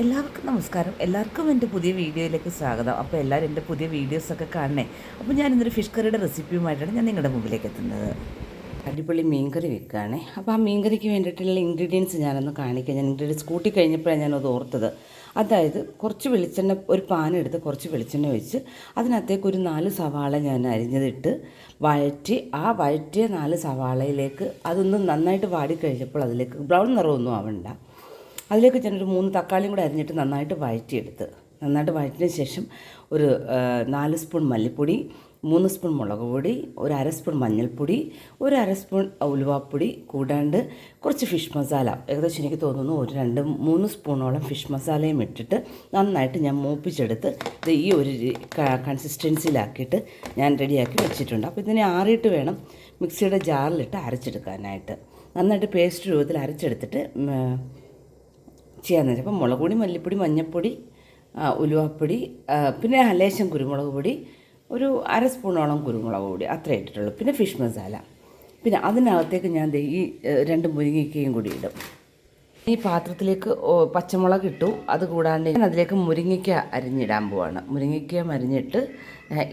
എല്ലാവർക്കും നമസ്കാരം. എല്ലാവർക്കും എന്റെ പുതിയ വീഡിയോയിലേക്ക് സ്വാഗതം. അപ്പോൾ എല്ലാവരും എന്റെ പുതിയ വീഡിയോസൊക്കെ കാണണേ. അപ്പോൾ ഞാൻ ഇന്നൊരു ഫിഷ് കറിയുടെ റെസിപ്പിയുമായിട്ടാണ് ഞാൻ നിങ്ങളുടെ മുമ്പിലേക്ക് എത്തുന്നത്. അടിപൊളി മീൻകറി വെക്കുകയാണേ അപ്പോൾ ആ മീൻകറിക്ക് വേണ്ടിയിട്ടുള്ള ഇൻഗ്രീഡിയൻസ് ഞാനൊന്ന് കാണിക്കാം. ഞാൻ ഇൻഗ്രീഡിയൻസ് കൂട്ടി കഴിഞ്ഞപ്പോഴാണ് ഞാനത് ഓർത്തത്. അതായത് കുറച്ച് വെളിച്ചെണ്ണ ഒരു പാനെടുത്ത് കുറച്ച് വെളിച്ചെണ്ണ ഒഴിച്ച് അതിനകത്തേക്ക് ഒരു നാല് സവാള ഞാൻ അരിഞ്ഞതിട്ട് വഴറ്റി ആ വഴറ്റിയ നാല് സവാളയിലേക്ക് അതൊന്ന് നന്നായിട്ട് വാടിക്കഴിഞ്ഞപ്പോൾ അതിലേക്ക് ബ്രൗൺ നിറമൊന്നും ആവണ്ട. അതിലേക്ക് ഞാനൊരു മൂന്ന് തക്കാളിയും കൂടെ അരിഞ്ഞിട്ട് നന്നായിട്ട് വഴറ്റിയെടുത്ത്. നന്നായിട്ട് വഴറ്റിന് ശേഷം ഒരു നാല് സ്പൂൺ മല്ലിപ്പൊടി മൂന്ന് സ്പൂൺ മുളക് പൊടി ഒരു അര സ്പൂൺ മഞ്ഞൾപ്പൊടി ഒരു അര സ്പൂൺ ഉലുവാപ്പൊടി കൂടാണ്ട് കുറച്ച് ഫിഷ് മസാല. ഏകദേശം എനിക്ക് തോന്നുന്നു ഒരു രണ്ട് മൂന്ന് സ്പൂണോളം ഫിഷ് മസാലയും ഇട്ടിട്ട് നന്നായിട്ട് ഞാൻ മൂപ്പിച്ചെടുത്ത് ഇത് ഈ ഒരു കൺസിസ്റ്റൻസിയിലാക്കിയിട്ട് ഞാൻ റെഡിയാക്കി വെച്ചിട്ടുണ്ട്. അപ്പോൾ ഇതിനെ ആറിയിട്ട് വേണം മിക്സിയുടെ ജാറിലിട്ട് അരച്ചെടുക്കാനായിട്ട്. നന്നായിട്ട് പേസ്റ്റ് രൂപത്തിൽ അരച്ചെടുത്തിട്ട് ചെയ്യാന്ന് വെച്ചാൽ അപ്പം മുളക് പൊടി മല്ലിപ്പൊടി മഞ്ഞൾപ്പൊടി ഉലുവാപ്പൊടി പിന്നെ ലേശം കുരുമുളക് പൊടി ഒരു അര സ്പൂണോളം കുരുമുളക് പൊടി അത്രേ ഇട്ടിട്ടുള്ളൂ. പിന്നെ ഫിഷ് മസാല. പിന്നെ അതിനകത്തേക്ക് ഞാൻ ഈ രണ്ട് മുരിങ്ങയ്ക്കയും കൂടി ഇടും. ഈ പാത്രത്തിലേക്ക് പച്ചമുളക് ഇട്ടു. അത് കൂടാണ്ട് ഞാൻ അതിലേക്ക് മുരിങ്ങയ്ക്ക അരിഞ്ഞിടാൻ പോവാണ്. മുരിങ്ങയ്ക്ക അരിഞ്ഞിട്ട്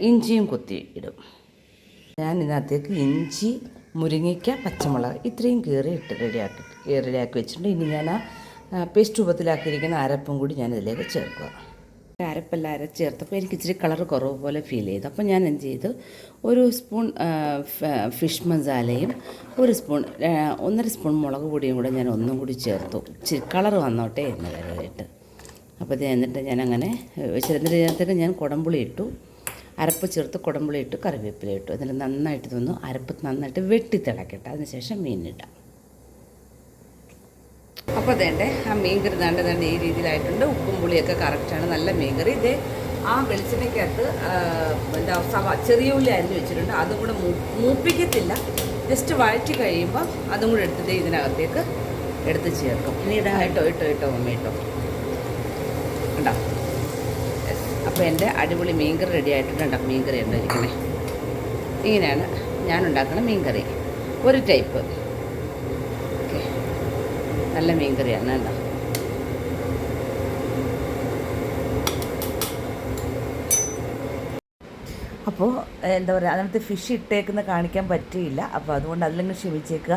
ഇഞ്ചിയും കൊത്തി ഇടും. ഞാൻ ഇതിനകത്തേക്ക് ഇഞ്ചി മുരിങ്ങയ്ക്ക പച്ചമുളക് ഇത്രയും കീറി ഇട്ട് റെഡിയാക്കി റെഡിയാക്കി വെച്ചിട്ടുണ്ട്. ഇനി ഞാൻ ആ പേസ്റ്റ് രൂപത്തിലാക്കിയിരിക്കുന്ന അരപ്പും കൂടി ഞാൻ ഇതിലേക്ക് ചേർക്കുക അരപ്പെല്ലാം അരച്ച് ചേർത്തപ്പോൾ എനിക്ക് ഇച്ചിരി കളർ കുറവ് പോലെ ഫീൽ ചെയ്തു. അപ്പോൾ ഞാൻ എന്ത് ചെയ്തു? ഒരു സ്പൂൺ ഫിഷ് മസാലയും ഒരു സ്പൂൺ ഒന്നര സ്പൂൺ മുളക് പൊടിയും കൂടെ ഞാൻ ഒന്നും കൂടി ചേർത്തു. ഇച്ചിരി കളർ വന്നോട്ടെ എന്ന് വരാനായിട്ട് അപ്പോൾ ഇത് എന്നിട്ട് ഞാൻ അങ്ങനെ ചെറുതിന്റെ ചേർത്തിട്ട് ഞാൻ കുടംപുളി ഇട്ടു. അരപ്പ് ചേർത്ത് കുടംപുളി ഇട്ട് കറിവേപ്പില ഇട്ടു. എന്നിട്ട് നന്നായിട്ട് തിന്നു അരപ്പ് നന്നായിട്ട് വെട്ടി തിളക്കട്ടെ. അതിനുശേഷം മീനിടാം അപ്പോൾ അതേണ്ടേ ആ മീൻകറി ദാണ്ട് ദാണ്ട് ഈ രീതിയിലായിട്ടുണ്ട്. ഉപ്പും പുളിയൊക്കെ കറക്റ്റാണ് നല്ല മീൻകറി ഇത് ആ വെളിച്ചെണ്ണയ്ക്കകത്ത് എന്താ സവ ചെറിയ ഉള്ളി അരിഞ്ഞ് വെച്ചിട്ടുണ്ട്. അതും കൂടെ മൂപ്പിക്കത്തില്ല. ജസ്റ്റ് വഴറ്റി കഴിയുമ്പോൾ അതും കൂടെ എടുത്തിട്ട് ഇതിനകത്തേക്ക് എടുത്ത് ചേർക്കും. ഇനി ഇടാ ഇട്ടോ ഇട്ടോ ഇട്ടോ മമ്മി ഇട്ടോ. ഉണ്ടോ അപ്പോൾ എന്റെ അടിപൊളി മീൻകറി റെഡി ആയിട്ടുണ്ട്. മീൻകറി ഉണ്ടായിരിക്കണേ ഇങ്ങനെയാണ് ഞാൻ ഉണ്ടാക്കുന്ന മീൻകറി ഒരു ടൈപ്പ് നല്ല മീൻകറിയാണ് കേട്ടോ. അപ്പോൾ എന്താ പറയുക അതിനകത്ത് ഫിഷ് ഇട്ടേക്കുന്ന കാണിക്കാൻ പറ്റിയില്ല. അപ്പോൾ അതുകൊണ്ട് അതിലങ്ങ് ക്ഷമിച്ചേക്കുക.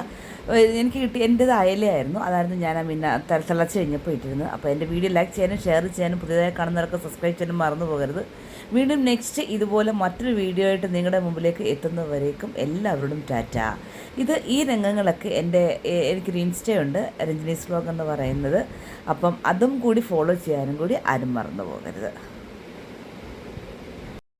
എനിക്ക് കിട്ടി എന്റേത് അയലയായിരുന്നു. അതായിരുന്നു ഞാൻ പിന്നെ തിളച്ച് കഴിഞ്ഞപ്പോൾ ഇട്ടിരുന്നത്. അപ്പോൾ എന്റെ വീഡിയോ ലൈക്ക് ചെയ്യാനും ഷെയർ ചെയ്യാനും പുതിയതായി കാണുന്നവർക്ക് സബ്സ്ക്രൈബ് ചെയ്യാനും മറന്നു പോകരുത്. വീണ്ടും നെക്സ്റ്റ് ഇതുപോലെ മറ്റൊരു വീഡിയോ ആയിട്ട് നിങ്ങളുടെ മുമ്പിലേക്ക് എത്തുന്നവരേക്കും എല്ലാവരോടും ടാറ്റ. ഇത് ഈ രംഗങ്ങളൊക്കെ എന്റെ എനിക്കൊരു ഇൻസ്റ്റയുണ്ട് രഞ്ജനീസ് ബ്ലോഗ് എന്ന് പറയുന്നത്. അപ്പം അതും കൂടി ഫോളോ ചെയ്യാനും കൂടി ആരും മറന്നു പോകരുത്.